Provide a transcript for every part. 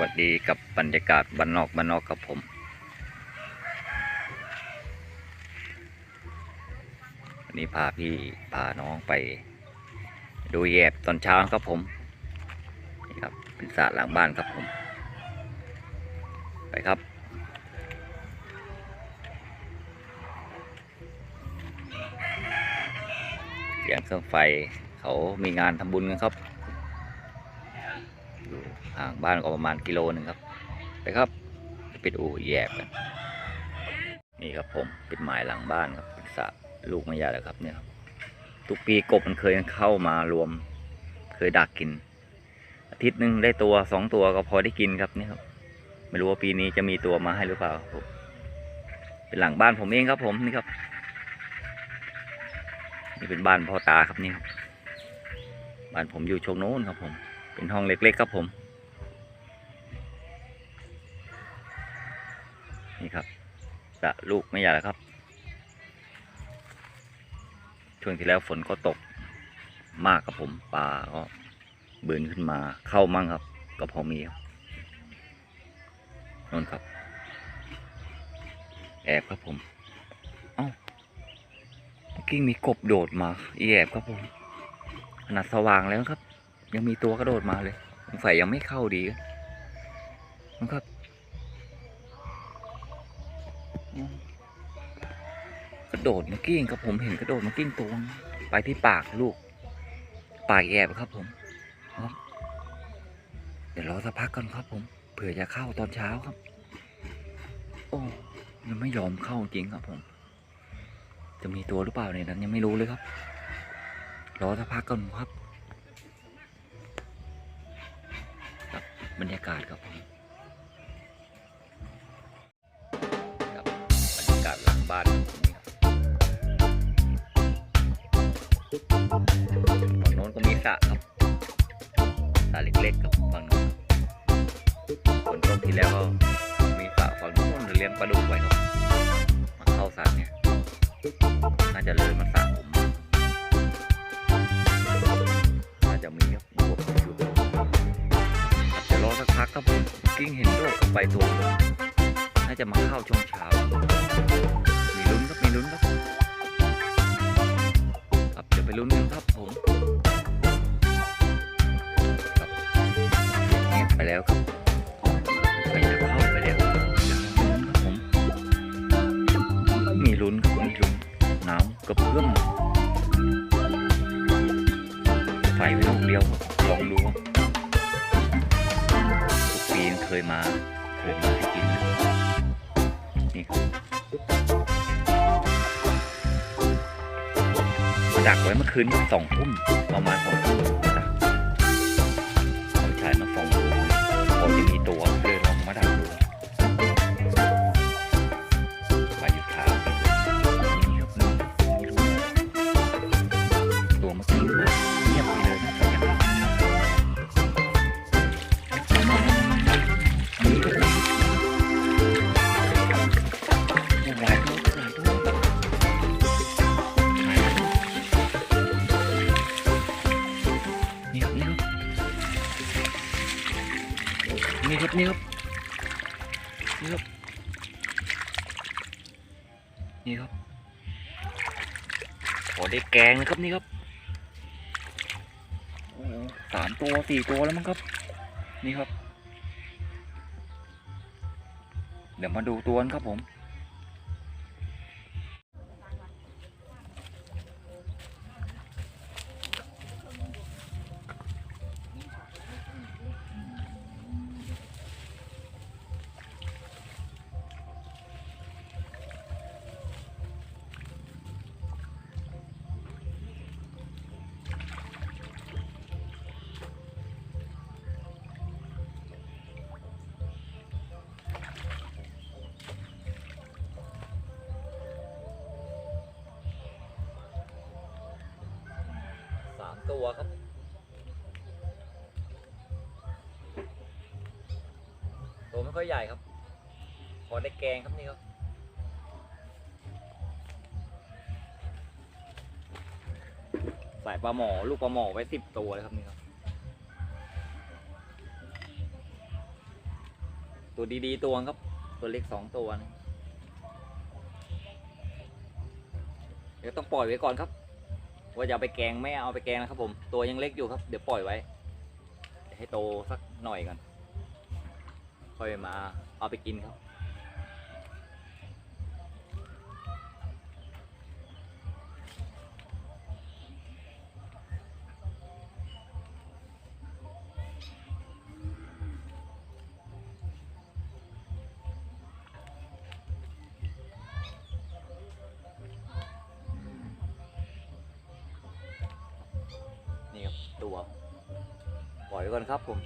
วัสดีกับบรรยากาศบ้านนอกบ้านนอกครับผม วันนี้พาพี่พาน้องไป ดูแยบตอนเช้าครับผมนี่ครับเป็นสระหลังบ้านครับผม ไปครับเสียงเครื่องไฟเขามีงานทำบุญกันครับ อยู่ห่างบ้านก็ประมาณกิโลหนึ่งครับ ไปครับไปดูแยบกัน นี่ครับผมเป็นหมายหลังบ้านครับเป็นสระลูกม่ยาแล้วครับเนี่ยครับทุกปีกบมันเคยเข้ามารวม เคยดักกิน อาทิตย์หนึ่งได้ตัวสองตัวก็พอได้กินครับนี่ครับ ไม่รู้ว่าปีนี้จะมีตัวมาให้หรือเปล่าครับผมเป็นหลังบ้านผมเองครับผมนี่ครับ นี่เป็นบ้านพ่อตาครับนี่ครับบ้านผมอยู่ชงโน้นครับผม เป็นห้องเล็กๆครับผม นี่ครับสระลูกไม่ใหญ่แล้วครับ ช่วงที่แล้วฝนก็ตกมากครับผมปลาก็เบืนขึ้นมาเข้ามั่งครับ ก็พอมีครับนนครับ แอบครับผมเอ้ากี้งมีกบโดดมาอีแอบครับผมขนาดสว่างแล้วครับ ยังมีตัวกระโดดมาเลยสงสัยยังไม่เข้าดีนะครับกระโดดมื่อกี้ครับผมเห็นกระโดดมื่อกี้ตัวไปที่ปากลูก ปากแอบครับผมเดี๋ยวรอสักพักก่อนครับผมเผื่อจะเข้าตอนเช้าครับ โอ้ยังไม่ยอมเข้าจริงครับผม จะมีตัวหรือเปล่าในนั้นยังไม่รู้เลยครับ รอสักพักก่อนครับ รับรรยากาศครับผมครับบรรยากาศหลังบ้านครับฝั่งโน้นก็มีสระครับสระเล็กๆครับฝั่งโน้นฝนตกที่แล้วก็มีสระฝั่งโน้นเลี้ยงปลาดุกไว้ครับมาเข้าสระเนี่ยน่าจะเลยมาสระผม กิ้งเห็นโดดกับไปตัว น่าจะมาเข้าช่วงเช้า มีลุ้นครับ มีลุ้นครับครับเดี๋ยวไปลุ้นกันครับผมครับไปแล้วครับไม่จะเข้าไปแล้วมีลุ้นครับผมมีลุ้นครับมีลุ้นน้ำกระเพื่อมไฟไว้ลูกเดียวครับลองดูครับ ยมาเคยมาให้กินนี่ครับดักไว้เมื่อคืนสองทุ่มประมาณสองทุ่ม นี่ครับนี่ครับนี่ครับนี่ครับขอได้แกงนะครับนี่ครับโอ้สามตัวสี่ตัวแล้วมั้งครับ นี่ครับ เดี๋ยวมาดูตัวกันครับผม ตัวครับ ตัวไม่ค่อยใหญ่ครับพอได้แกงครับนี่ครับใส่ปลาหมอลูกปลาหมอไว้สิบตัวเลยครับนี่ครับ ตัวดีๆตัวครับ ตัวเล็กสองตัวนะเดี๋ยวต้องปล่อยไว้ก่อนครับ ว่าจะเอาไปแกงไม่เอาไปแกงนะครับผม ตัวยังเล็กอยู่ครับ เดี๋ยวปล่อยไว้ ให้โตสักหน่อยก่อนค่อยมาเอาไปกินครับ ตัว ปล่อยไว้ก่อนครับผม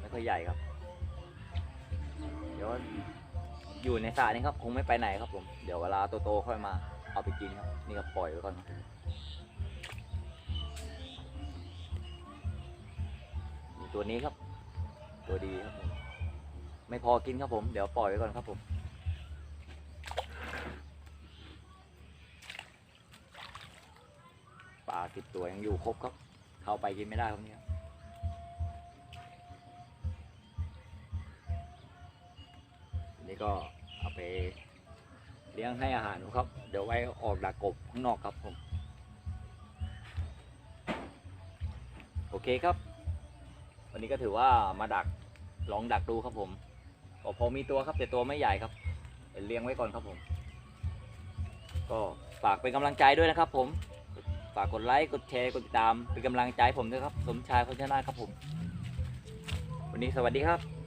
ไม่ค่อยใหญ่ครับ เดี๋ยวอยู่ในสระนี้ครับ คงไม่ไปไหนครับผมเดี๋ยวเวลาโตๆค่อยมาเอาไปกินครับ นี่ครับปล่อยไว้ก่อนครับตัวนี้ครับ ตัวดีครับผมไม่พอกินครับผม เดี๋ยวปล่อยไว้ก่อนครับผม ปลาสิบตัวยังอยู่ครบครับ เข้าไปกินไม่ได้ครับเนี่ยนี่ก็เอาไปเลี้ยงให้อาหารครับ เดี๋ยวไว้ออกดักกบข้างนอกครับผม โอเคครับ วันนี้ก็ถือว่ามาดักลองดักดูครับผมก็พอมีตัวครับแต่ตัวไม่ใหญ่ครับเรียวเลี้ยงไว้ก่อนครับผม ก็ฝากเป็นกำลังใจด้วยนะครับผมากกดไลค์กดแชร์กดติดตามเป็นกำลังใจผมด้วยครับ สมชายคนชนะครับผม วันนี้สวัสดีครับ